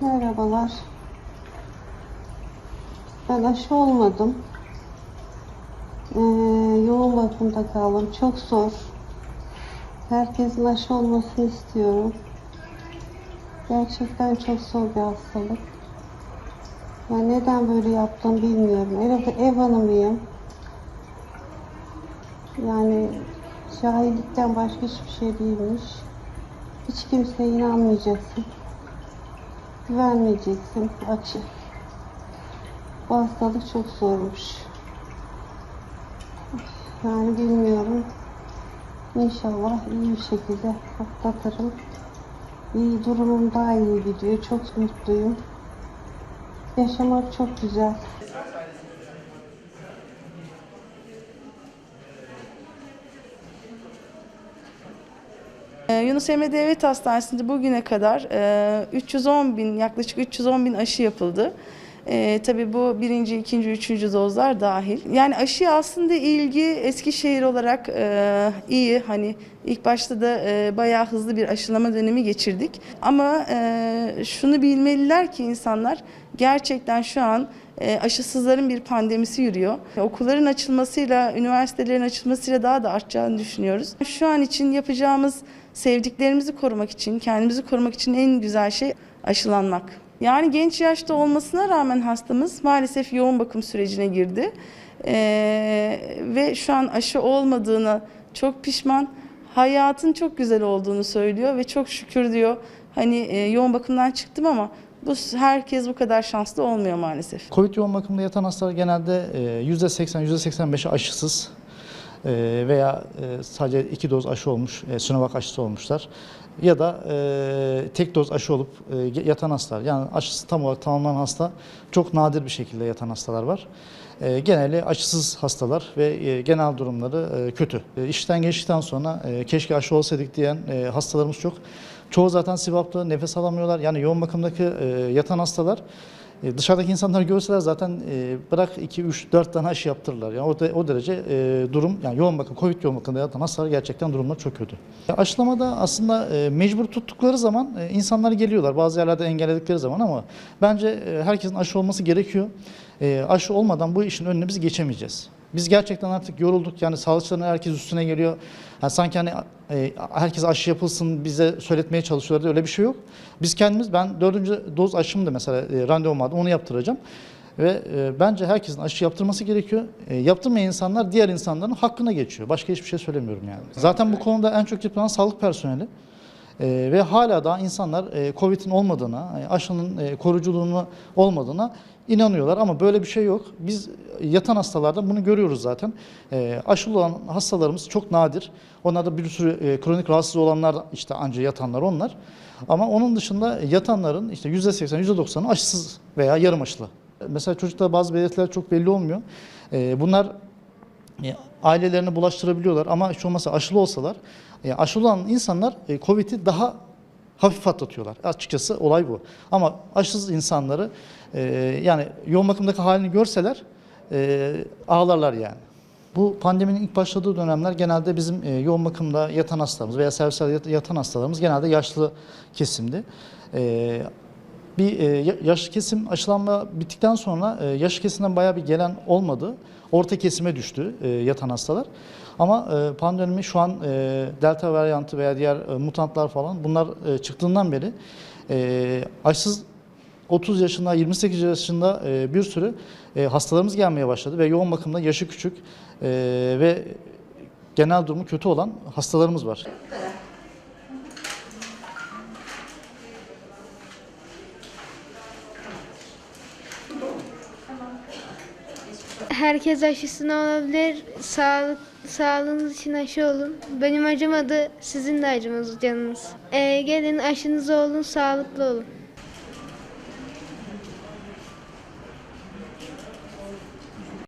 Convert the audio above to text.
Merhabalar. Ben aşı olmadım. Ee, yoğun bakımda kaldım. Çok zor. Herkesin aşı olmasını istiyorum. Gerçekten çok zor bir hastalık. Ben neden böyle yaptım bilmiyorum. Ev, ev hanımıyım. Yani cahillikten başka hiçbir şey değilmiş. Hiç kimseye inanmayacaksın. Güvenmeyeceksin. Açı. Bu hastalık çok zormuş. Yani bilmiyorum. İnşallah iyi bir şekilde atlatırım. İyi durumum daha iyi gidiyor. Çok mutluyum. Yaşamak çok güzel. Ee, Yunus Emre Devlet Hastanesi'nde bugüne kadar e, 310 bin, yaklaşık 310 bin aşı yapıldı. E, tabii bu birinci, ikinci, üçüncü dozlar dahil. Yani aşıya aslında ilgi Eskişehir olarak e, iyi. Hani ilk başta da e, bayağı hızlı bir aşılama dönemi geçirdik. Ama e, şunu bilmeliler ki insanlar gerçekten şu an e, aşısızların bir pandemisi yürüyor. Okulların açılmasıyla, üniversitelerin açılmasıyla daha da artacağını düşünüyoruz. Şu an için yapacağımız sevdiklerimizi korumak için, kendimizi korumak için en güzel şey aşılanmak. Yani genç yaşta olmasına rağmen hastamız maalesef yoğun bakım sürecine girdi. Ee, ve şu an aşı olmadığına çok pişman. Hayatın çok güzel olduğunu söylüyor ve çok şükür diyor. Hani e, yoğun bakımdan çıktım ama bu herkes bu kadar şanslı olmuyor maalesef. Covid yoğun bakımda yatan hastalar genelde e, %80, %85'i aşısız e, veya e, sadece iki doz aşı olmuş, e, Sinovac aşısı olmuşlar. Ya da e, tek doz aşı olup yatan hastalar. Yani aşısı tam olarak tamamlanan hasta çok nadir bir şekilde yatan hastalar var. E, geneli aşısız hastalar ve genel durumları kötü. E, işten geçtikten sonra keşke aşı olsaydık diyen hastalarımız çok. Çoğu zaten sivaplı, nefes alamıyorlar. Yani yoğun bakımdaki yatan hastalar e, dışarıdaki insanları görseler zaten e, bırak 2, 3, 4 tane aşı yaptırırlar. Yani o, de- o derece e, durum, yani yoğun bakım, Covid yoğun bakımda yatan hastalar gerçekten durumları çok kötü. E, Aşılamada aslında mecbur tuttukları zaman e, insanlar geliyorlar. Bazı yerlerde engelledikleri zaman ama bence herkesin aşı olması gerekiyor. Aşı olmadan bu işin önüne biz geçemeyeceğiz. Biz gerçekten artık yorulduk. Yani sağlıkçıların herkes üstüne geliyor. Yani sanki hani e, herkes aşı yapılsın bize söyletmeye çalışıyorlar. Öyle bir şey yok. Biz kendimiz ben dördüncü doz aşımı da mesela e, randevum vardı onu yaptıracağım. Ve e, bence herkesin aşı yaptırması gerekiyor. E, yaptırmayan insanlar diğer insanların hakkına geçiyor. Başka hiçbir şey söylemiyorum yani. Zaten bu konuda en çok yapılan sağlık personeli. Ee, ve hala daha insanlar e, Covid'in olmadığına, e, aşının e, koruyuculuğunu olmadığına inanıyorlar ama böyle bir şey yok. Biz yatan hastalarda bunu görüyoruz zaten. E, aşılı olan hastalarımız çok nadir. Onlarda bir sürü e, kronik rahatsız olanlar işte ancak yatanlar onlar. Ama onun dışında yatanların işte %80, %90'ı aşısız veya yarım aşılı. Mesela çocukta bazı belirtiler çok belli olmuyor. E, bunlar e, ailelerini bulaştırabiliyorlar ama hiç olmazsa aşılı olsalar e, aşılı olan insanlar e, Covid'i daha hafif atlatıyorlar. Açıkçası olay bu. Ama aşısız insanları e, yani yoğun bakımdaki halini görseler ağlarlar yani. Bu pandeminin ilk başladığı dönemler genelde bizim yoğun bakımda yatan hastalarımız veya servislerde yat- yatan hastalarımız genelde yaşlı kesimdi. Bir e, ya- yaşlı kesim aşılanma bittikten sonra e, yaşlı kesimden bayağı bir gelen olmadı. Orta kesime düştü e, yatan hastalar. Ama pandemi şu an delta varyantı veya diğer mutantlar falan bunlar çıktığından beri aşısız 30 yaşında, 28 yaşında bir sürü hastalarımız gelmeye başladı ve yoğun bakımda yaşı küçük ve genel durumu kötü olan hastalarımız var. Herkes aşısını olabilir. Sağlık, sağlığınız için aşı olun. Benim acımadı, sizin de acımaz canınız. Ee, gelin aşınızı olun, sağlıklı olun.